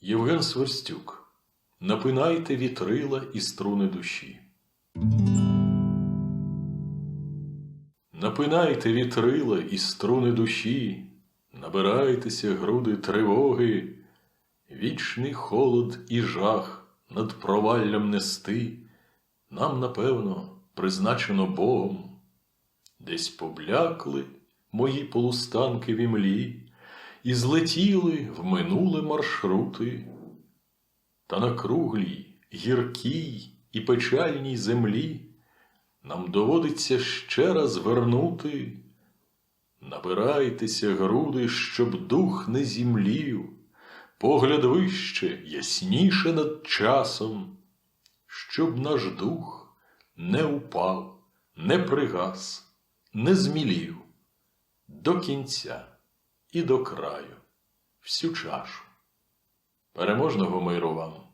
Євген Сверстюк. Напинайте вітрила і струни душі. Напинайте вітрила і струни душі, набирайтеся груди тривоги, вічний холод і жах над проваллям нести, нам, напевно, призначено Богом. Десь поблякли мої полустанки в імлі, і злетіли в минуле маршрути. Та на круглій, гіркій і печальній землі нам доводиться ще раз вернути. Набирайтеся, груди, щоб дух не зімлів, погляд вище, ясніше над часом, щоб наш дух не упав, не пригас, не змілів до кінця і до краю всю чашу. Переможного миру вам!